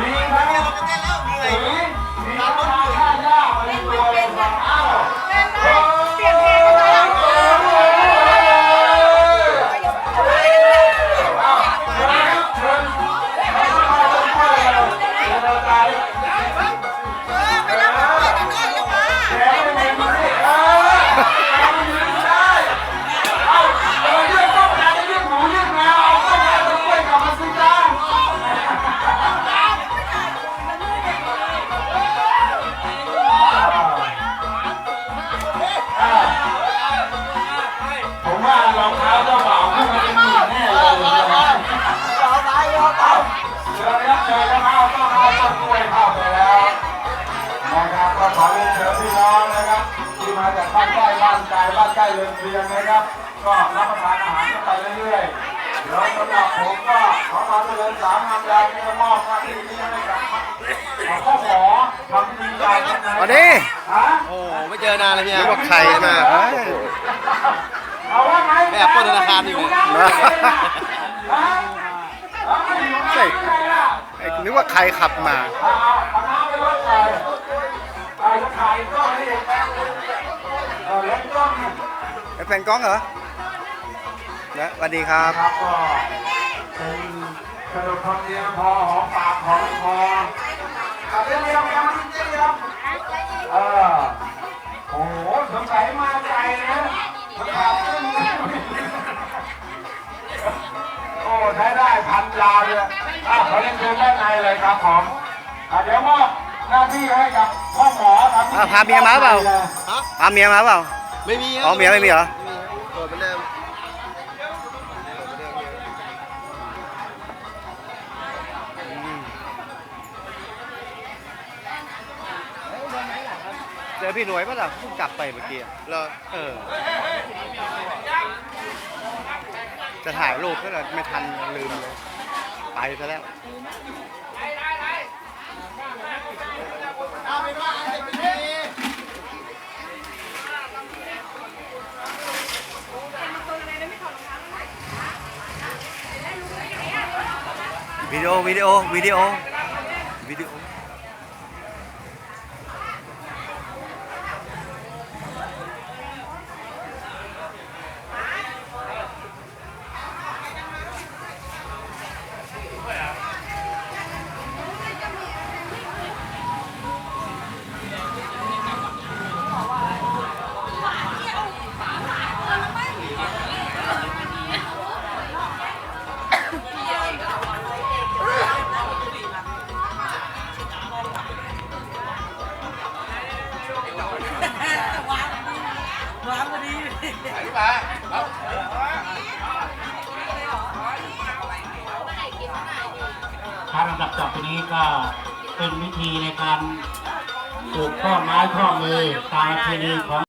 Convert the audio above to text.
มี มาจากบ้านใกล้บ้านไกลบ้านใกล้เรือนเคียงนะครับ ก็รับประทานอาหารกันไปเรื่อยๆแล้วสำหรับผมก็ขอมาเจริญสามงามยามที่จะมอบหน้าที่นี้ให้กับพ่อหมอทำพิธีการวันนี้ฮะโอ้โหไม่เจอนานเลยพี่นึอากว่าใครมาเฮ้ยเอาว่าไงแอบปล้นธนาคารอยู่เนี่ยใช่ไอ้นึกว่าใครขับมาเอาเอา ไอ้แฟนกล้องเหรอนะสวัสดีครับครับก็เป็นขนมธรรมเนียมพอหอมปากหอมคอเอาเรียบเรียบเรียบเรียบเรียบเออโอ้โหสงสัยมาไกลนะมันขาดครึ่งนึงโอ้ใช้ได้พันยาวเลยอ้าวขอเรียนเชิญด้านในเลยครับผมอะเดี๋ยวมอบหน้าที่ให้กับพ่อหมอครับอะพาเมียมาเปล่าฮะพาเมียมาเปล่า ไม่มีครับอ๋อเมียไม่มีเหรอ ไม่มีครับโสดเหมือนเดิมเจอพี่หน่วยป่ะล่ะเพิ่งกลับไปเมื่อกี้อะเหรอเออ จะถ่ายรูปก็เลยไม่ทันลืมเลย ไปซะแล้ววิ วิดีโอวิดีโอวิดีโอวิดีโอ การลำดับต่อไปนี้ก็เป็นวิธีในการปลูกข้อไม้ข้อมือตามประเพณีของ